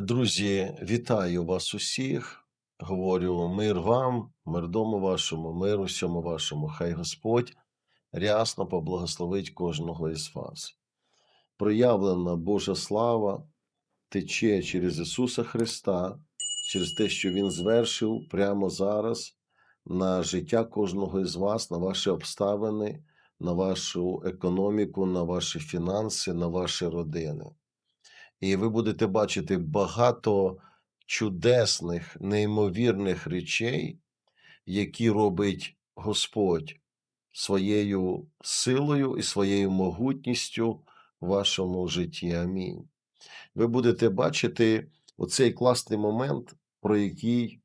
Друзі, вітаю вас усіх. Говорю мир вам, мир дому вашому, мир усьому вашому. Хай Господь рясно поблагословить кожного із вас. Проявлена Божа слава тече через Ісуса Христа, через те, що Він звершив прямо зараз на життя кожного із вас, на ваші обставини, на вашу економіку, на ваші фінанси, на ваші родини. І ви будете бачити багато чудесних, неймовірних речей, які робить Господь своєю силою і своєю могутністю в вашому житті. Амінь. Ви будете бачити оцей класний момент, про який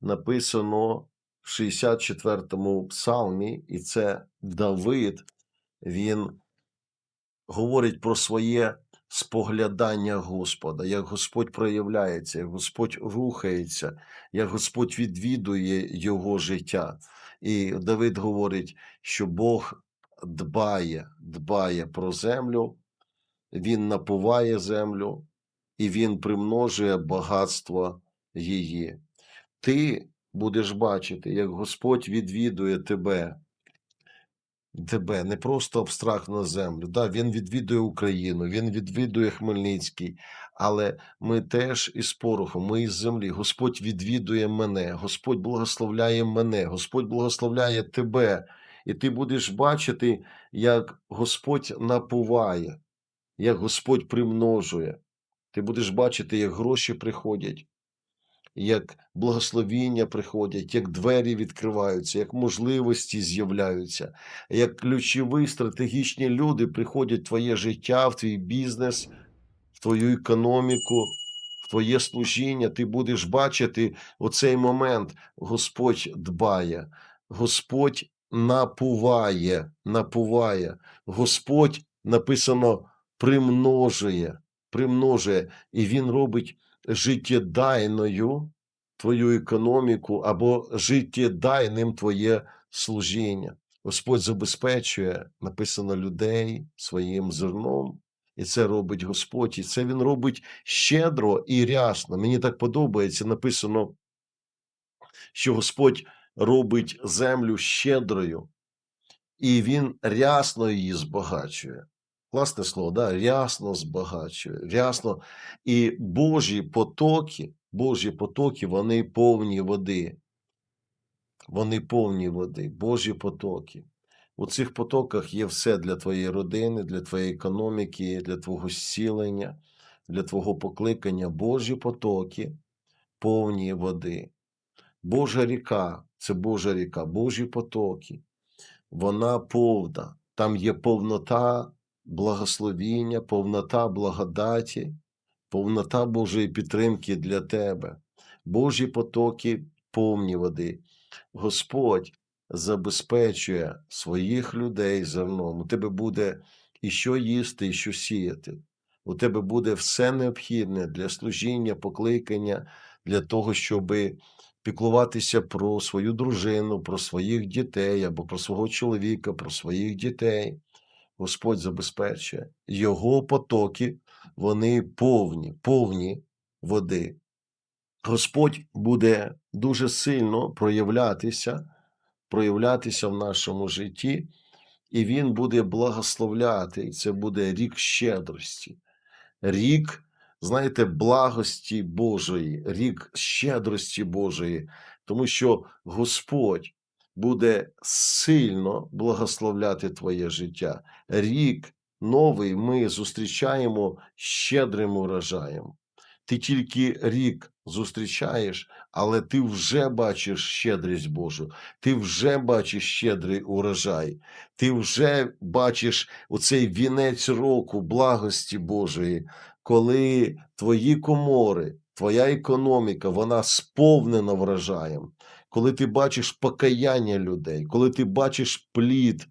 написано в 64-му псалмі, і це Давид, він говорить про своє споглядання Господа, як Господь проявляється, як Господь рухається, як Господь відвідує його життя. І Давид говорить, що Бог дбає, дбає про землю, Він напуває землю і Він примножує багатство її. Ти будеш бачити, як Господь відвідує тебе тебе не просто абстрактну землю. Да, він відвідує Україну, він відвідує Хмельницький, але ми теж із пороху, ми із землі. Господь відвідує мене, Господь благословляє мене, Господь благословляє тебе. І ти будеш бачити, як Господь напуває, як Господь примножує. Ти будеш бачити, як гроші приходять, як благословіння приходять, як двері відкриваються, як можливості з'являються, як ключові стратегічні люди приходять в твоє життя, в твій бізнес, в твою економіку, в твоє служіння. Ти будеш бачити оцей момент. Господь дбає, Господь напуває, напуває, Господь написано примножує, примножує, і Він робить життєдайною твою економіку або життєдайним твоє служіння. Господь забезпечує, написано людей своїм зерном, і це робить Господь, і це Він робить щедро і рясно. Мені так подобається, написано, що Господь робить землю щедрою, і Він рясно її збагачує. Класне слово, да? рясно збагачує, рясно. І Божі потоки, Божі потоки, вони повні води. Вони повні води, Божі потоки. У цих потоках є все для твоєї родини, для твоєї економіки, для твого зцілення, для твого покликання. Божі потоки, повні води. Божа ріка це Божа ріка, Божі потоки. Вона повна. Там є повнота благословіння, повнота благодаті, повнота Божої підтримки для тебе. Божі потоки повні води. Господь забезпечує своїх людей зерном. У тебе буде і що їсти, і що сіяти. У тебе буде все необхідне для служіння, покликання, для того, щоб піклуватися про свою дружину, про своїх дітей або про свого чоловіка, про своїх дітей. Господь забезпечує. Його потоки, вони повні, повні води. Господь буде дуже сильно проявлятися, проявлятися в нашому житті, і Він буде благословляти. І це буде рік щедрості, рік, знаєте, благості Божої, рік щедрості Божої, тому що Господь буде сильно благословляти твоє життя. Рік новий ми зустрічаємо щедрим урожаєм. Ти тільки рік зустрічаєш, але ти вже бачиш щедрість Божу, ти вже бачиш щедрий урожай, ти вже бачиш оцей вінець року благості Божої, коли твої комори, твоя економіка, вона сповнена врожаєм, коли ти бачиш покаяння людей, коли ти бачиш плід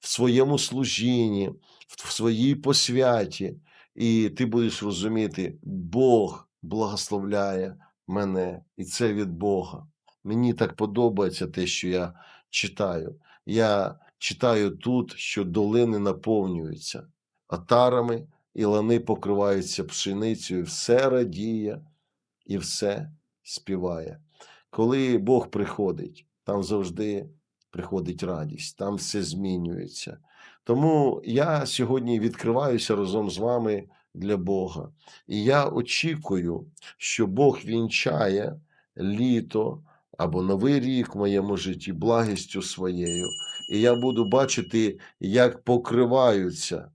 в своєму служінні, в своїй посвяті. І ти будеш розуміти, Бог благословляє мене, і це від Бога. Мені так подобається те, що я читаю. Я читаю тут, що долини наповнюються отарами, і лани покриваються пшеницею, все радіє і все співає. Коли Бог приходить, там завжди приходить радість, там все змінюється. Тому я сьогодні відкриваюся разом з вами для Бога. І я очікую, що Бог вінчає літо або новий рік в моєму житті благістю своєю. І я буду бачити, як покриваються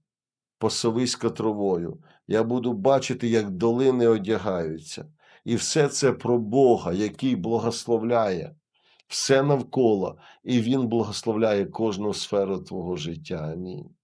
посовиська травою. Я буду бачити, як долини одягаються. І все це про Бога, який благословляє все навколо, і Він благословляє кожну сферу твого життя. Амінь.